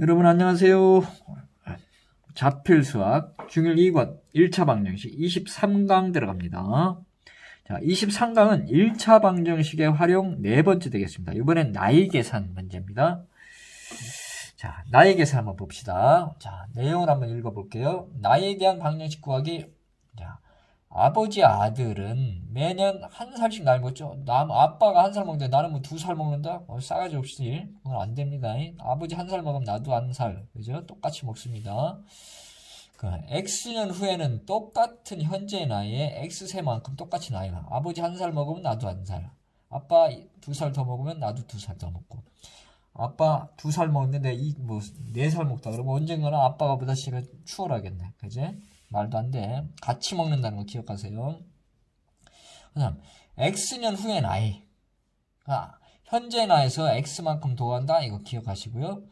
여러분 안녕하세요. 자필 수학 중일 2권 1차 방정식 23강 들어갑니다. 자, 23강은 1차 방정식의 활용 네 번째 되겠습니다. 이번엔 나이 계산 문제입니다. 자, 나이 계산 한번 봅시다. 자, 내용을 한번 읽어볼게요. 나이에 대한 방정식 구하기. 자, 아버지 아들은 매년 한 살씩 나이 먹죠. 남 아빠가 한 살 먹는데 나는 뭐 두 살 먹는다? 어, 싸가지 없이 그건 안 됩니다. 아버지 한 살 먹으면 나도 한 살, 그죠? 똑같이 먹습니다. 그 X년 후에는 똑같은 현재 나이에 X세만큼 똑같이 나이가. 아버지 한 살 먹으면 나도 한 살. 아빠 두 살 더 먹으면 나도 두 살 더 먹고. 아빠 두 살 먹는데 이 뭐 네 살 먹다 그러면 언젠가는 아빠가 보다 씨가 추월하겠네. 그지? 말도 안 돼. 같이 먹는다는 거 기억하세요. 그 다음, X년 후의 나이. 아, 현재 나이에서 X만큼 더한다? 이거 기억하시고요.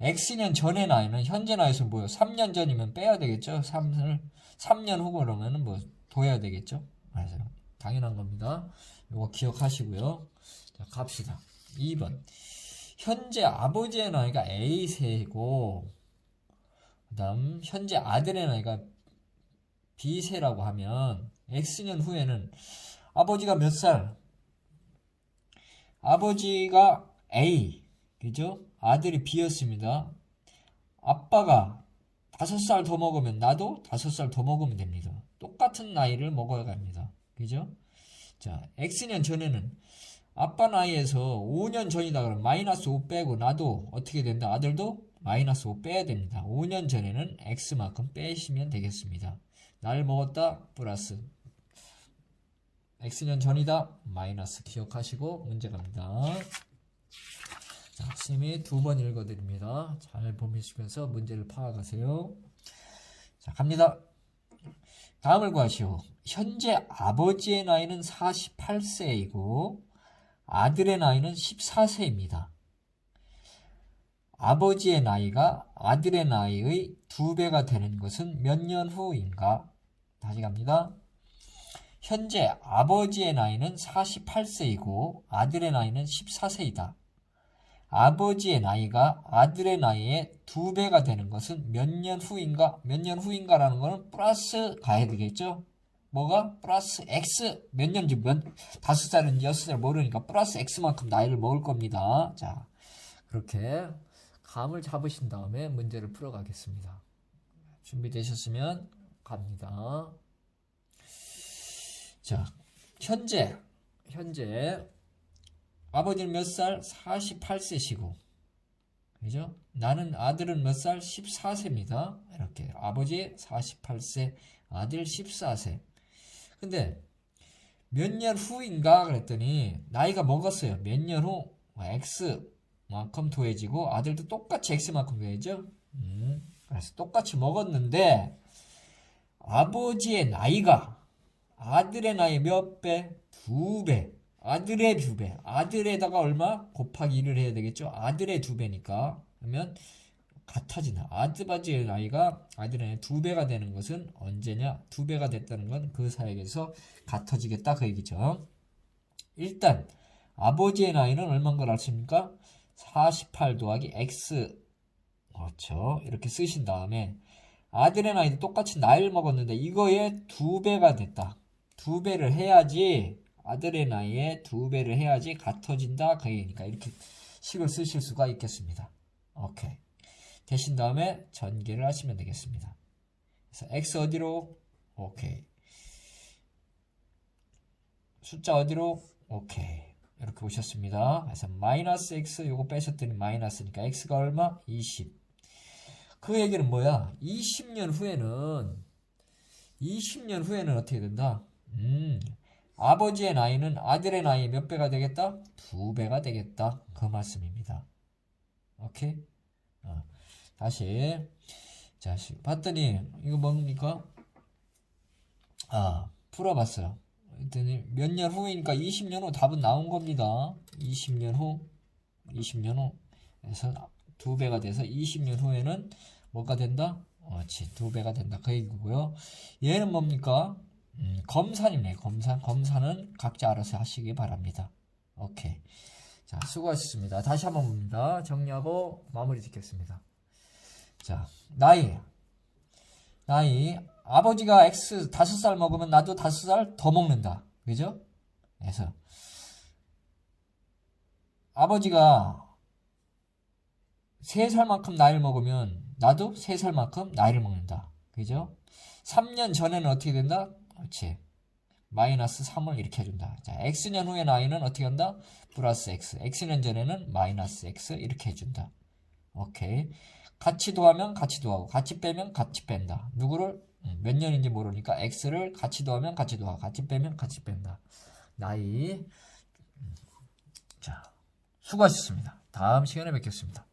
X년 전의 나이는 현재 나이에서 뭐요? 3년 전이면 빼야 되겠죠? 3을, 3년 후 그러면은 뭐, 둬야 되겠죠? 그래서 당연한 겁니다. 이거 기억하시고요. 자, 갑시다. 2번. 현재 아버지의 나이가 A세고, 그 다음, 현재 아들의 나이가 B세라고 하면 X년 후에는 아버지가 몇 살? 아버지가 A, 그죠? 아들이 B였습니다. 아빠가 다섯 살 더 먹으면 나도 다섯 살 더 먹으면 됩니다. 똑같은 나이를 먹어야 합니다. 그죠? 자, X년 전에는 아빠 나이에서 5년 전이다 그러면 마이너스 5 빼고 나도 어떻게 된다? 아들도 마이너스 5 빼야 됩니다. 5년 전에는 X만큼 빼시면 되겠습니다. 날 먹었다 플러스 x년 전이다 마이너스 기억하시고 문제 갑니다. 자, 선생님이 두번 읽어드립니다. 잘 보시면서 문제를 파악하세요. 자, 갑니다. 다음을 구하시오. 현재 아버지의 나이는 48세이고 아들의 나이는 14세입니다. 아버지의 나이가 아들의 나이의 두 배가 되는 것은 몇 년 후인가? 다시 갑니다. 현재 아버지의 나이는 48세이고 아들의 나이는 14세이다. 아버지의 나이가 아들의 나이의 두 배가 되는 것은 몇 년 후인가? 몇 년 후인가라는 거는 플러스 가야 되겠죠? 뭐가? 플러스 X 몇 년지 몇 다섯 살인지 여섯 살 모르니까 플러스 X만큼 나이를 먹을 겁니다. 자, 그렇게 감을 잡으신 다음에 문제를 풀어가겠습니다. 준비되셨으면 갑니다. 자, 현재, 현재, 아버지는 몇 살? 48세시고, 그죠? 나는 아들은 몇 살? 14세입니다. 이렇게. 아버지 48세, 아들 14세. 근데, 몇 년 후인가? 그랬더니, 나이가 먹었어요. 몇 년 후? X만큼 더해지고, 아들도 똑같이 X만큼 더해죠? 음, 그래서 똑같이 먹었는데, 아버지의 나이가 아들의 나이 몇 배? 두 배. 아들의 두 배. 아들에다가 얼마? 곱하기 1을 해야 되겠죠? 아들의 두 배니까. 그러면 같아지나. 아드바지의 나이가 아들의 두 배가 되는 것은 언제냐? 두 배가 됐다는 건 그 사이에서 같아지겠다. 그 얘기죠. 일단, 아버지의 나이는 얼마인 걸 아십니까? 48 더하기 x. 그렇죠. 이렇게 쓰신 다음에, 나이도 똑같이 나이를 먹었는데, 이거에 두 배가 됐다. 두 배를 해야지 아들의 나이에 두 배를 해야지 같아진다 그 얘기니까 이렇게 식을 쓰실 수가 있겠습니다. 오케이. 되신 다음에 전개를 하시면 되겠습니다. 그래서 x 어디로? 오케이. 숫자 어디로? 오케이. 이렇게 오셨습니다. 그래서 마이너스 x 요거 빼셨더니 마이너스니까 x가 얼마? 20. 그 얘기는 뭐야? 20년 후에는 20년 후에는 어떻게 된다? 음, 아버지의 나이는 아들의 나이 몇 배가 되겠다? 두 배가 되겠다. 그 말씀입니다. 오케이? 어, 다시. 자, 봤더니, 이거 뭡니까? 아, 풀어봤어요. 그랬더니 몇 년 후이니까 20년 후 답은 나온 겁니다. 20년 후, 20년 후. 그래서 두 배가 돼서 20년 후에는 뭐가 된다? 그렇지, 두 배가 된다. 그 얘기고요. 얘는 뭡니까? 음, 검산이네, 검산. 검산은 각자 알아서 하시기 바랍니다. 오케이. 자, 수고하셨습니다. 다시 한번 봅니다. 정리하고 마무리 짓겠습니다. 자, 나이. 나이. 아버지가 X 다섯 살 먹으면 나도 다섯 살 더 먹는다. 그죠? 그래서 아버지가 세 살만큼 나이를 먹으면 나도 세 살만큼 나이를 먹는다. 그죠? 3년 전에는 어떻게 된다? 그렇지. 마이너스 3을 이렇게 해준다. 자, X년 후의 나이는 어떻게 한다? 플러스 X. X년 전에는 마이너스 X 이렇게 해준다. 오케이. 같이 더하면 같이 더하고, 같이 빼면 같이 뺀다. 누구를? 음, 몇 년인지 모르니까 X를 같이 더하면 같이 더하고, 같이 빼면 같이 뺀다. 나이. 음, 자, 수고하셨습니다. 다음 시간에 뵙겠습니다.